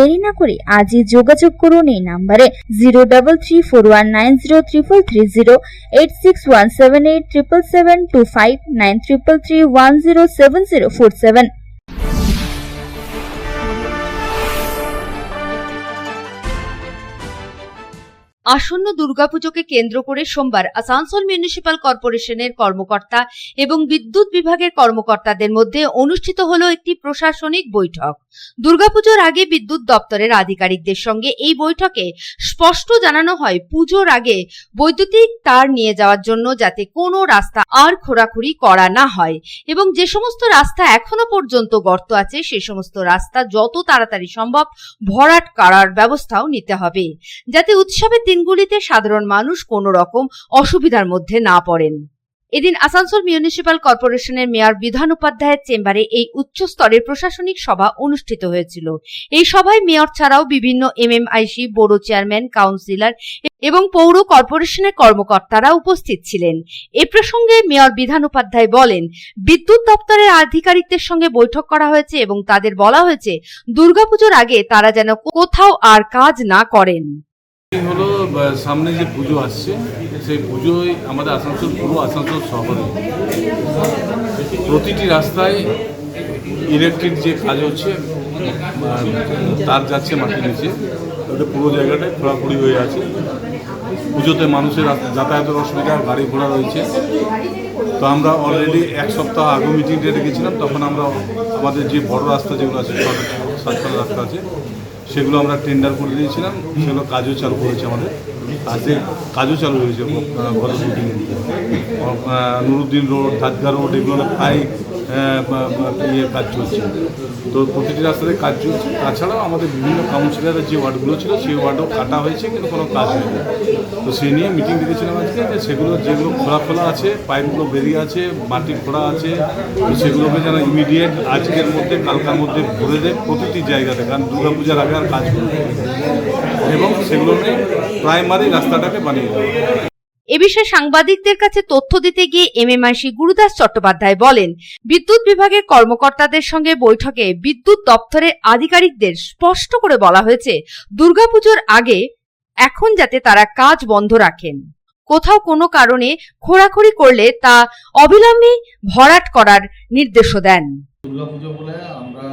দেরি না করে আজই যোগাযোগ করুন এই নাম্বারে zero double three four one nine zero triple three zero eight six one seven eight triple seven two five nine triple three one zero seven zero four seven. আসন্ন দুর্গাপুজোকে কেন্দ্র করে সোমবার আসানসোল মিউনিসিপাল কর্পোরেশনের কর্মকর্তা এবং বিদ্যুৎ বিভাগের কর্মকর্তাদের মধ্যে অনুষ্ঠিত হল একটি প্রশাসনিক বৈঠক। দুর্গাপুজোর আগে বিদ্যুৎ দপ্তরের আধিকারিকদের সঙ্গে এই বৈঠকে স্পষ্ট জানানো হয়, পুজোর আগে বৈদ্যুতিক তার নিয়ে যাওয়ার জন্য যাতে কোনো রাস্তা আর খোরাখুরি করা না হয় এবং যে সমস্ত রাস্তা এখনও পর্যন্ত গর্ত আছে, সে সমস্ত রাস্তা যত তাড়াতাড়ি সম্ভব ভরাট করার ব্যবস্থাও নিতে হবে, যাতে উৎসবের দিনগুলিতে সাধারণ মানুষ কোনো রকম অসুবিধার মধ্যে না পড়েন। এদিন আসানসোল মিউনিসিপাল কর্পোরেশনের মেয়র বিধান উপাধ্যায়ের চেম্বারে এই উচ্চ স্তরের প্রশাসনিক সভা অনুষ্ঠিত হয়েছিল। এই সভায় মেয়র ছাড়াও বিভিন্ন এমএমআইসি বোর্ড চেয়ারম্যান, কাউন্সিলর এবং পৌর কর্পোরেশনের কর্মকর্তারা উপস্থিত ছিলেন। এ প্রসঙ্গে মেয়র বিধান উপাধ্যায় বলেন, বিদ্যুৎ দপ্তরের আধিকারিকদের সঙ্গে বৈঠক করা হয়েছে এবং তাদের বলা হয়েছে, দুর্গাপুজোর আগে তারা যেন কোথাও আর কাজ না করেন। হলো সামনে যে পুজো আসছে, সেই পুজোয় আমাদের আসানসোল পুরো আসানসোল শহরে প্রতিটি রাস্তায় ইলেকট্রিক যে কাজ হচ্ছে তার যাচ্ছে মাটির নিচে, ওটা পুরো জায়গাটায় খোঁড়াখুড়ি হয়ে আছে। পুজোতে মানুষের যাতায়াতের অসুবিধা, গাড়ি ঘোড়া রয়েছে। তো আমরা অলরেডি এক সপ্তাহ আগে মিটিংটা রেখেছিলাম, তখন আমরা আমাদের যে বড় রাস্তা যেগুলো আছে সাতপালা রাস্তা আছে সেগুলো আমরা টেন্ডার করে দিয়েছিলাম। সেগুলো কাজও চালু করেছে আমাদের। আজকে কাজও চালু হয়েছে গত দুদিন নুরুদ্দিন রোড ধাদগা রোড এগুলো প্রায় ইয়ে কাজ চলছে। তো প্রতিটি রাস্তাতে কাজ চলছে। তাছাড়াও আমাদের বিভিন্ন কাউন্সিলরের যে ওয়ার্ডগুলো ছিল, সেই ওয়ার্ডও কাটা হয়েছে, কিন্তু কোনো কাজ হয়নি। তো সেই নিয়ে মিটিং ডেকেছিলাম আজকে যে সেগুলো যেগুলো খোলা খোলা আছে পাইপগুলো বেরিয়ে আছে, মাটি খোঁড়া আছে, তো সেগুলোকে যেন ইমিডিয়েট আজকের মধ্যে, কালকার মধ্যে ভরে দেয় প্রতিটি জায়গাতে। কারণ দুর্গাপূজার আগে আর কাজ করবে এবং সেগুলো প্রাইমারি রাস্তাটাকে বানিয়ে দেবে এ বিষয়ে সাংবাদিকদের কাছে তথ্য দিতে গিয়ে এমএমআইসি গুরুদাস চট্টোপাধ্যায় বলেন, বিদ্যুৎ বিভাগের কর্মকর্তাদের সঙ্গে বৈঠকে বিদ্যুৎ দপ্তরের আধিকারিকদের স্পষ্ট করে বলা হয়েছে, দুর্গাপুজোর আগে এখন যাতে তারা কাজ বন্ধ রাখেন। কোথাও কোনো কারণে খোঁড়াখুড়ি করলে তা অবিলম্বে ভরাট করার নির্দেশও দেন। দুর্গাপুজো বলে আমরা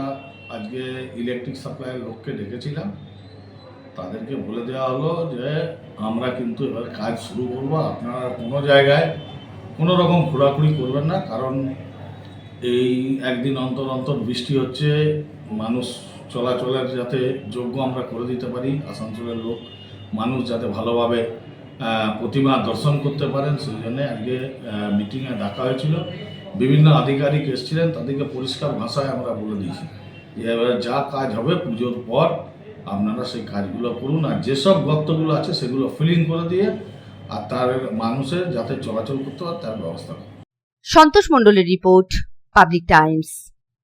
আজকে ইলেকট্রিক সাপ্লাইয়ের ডেকেছিলাম। তাদেরকে বলে দেওয়া হলো যে, আমরা কিন্তু এবার কাজ শুরু করব। আপনারা কোনো জায়গায় কোনো রকম খোঁড়াখুড়ি করবেন না, কারণ এই একদিন অন্তর অন্তর বৃষ্টি হচ্ছে। মানুষ চলাচলের যাতে যোগ্য আমরা করে দিতে পারি, আসানসোলের লোক, মানুষ যাতে ভালোভাবে প্রতিমা দর্শন করতে পারেন, সেই জন্যে আজকে মিটিংয়ে ডাকা হয়েছিল। বিভিন্ন আধিকারিক এসেছিলেন, তাদেরকে পরিষ্কার ভাষায় আমরা বলে দিয়েছি। যে এবার যা কাজ হবে, পুজোর পর আপনারা সেই কাজগুলো করুন আর যেসব গর্তগুলো আছে সেগুলো ফিলিং করে দিয়ে আর তার মানুষের যাতে চলাচল করতে হয় তার ব্যবস্থা সন্তোষ মণ্ডলের রিপোর্ট, পাবলিক টাইমস।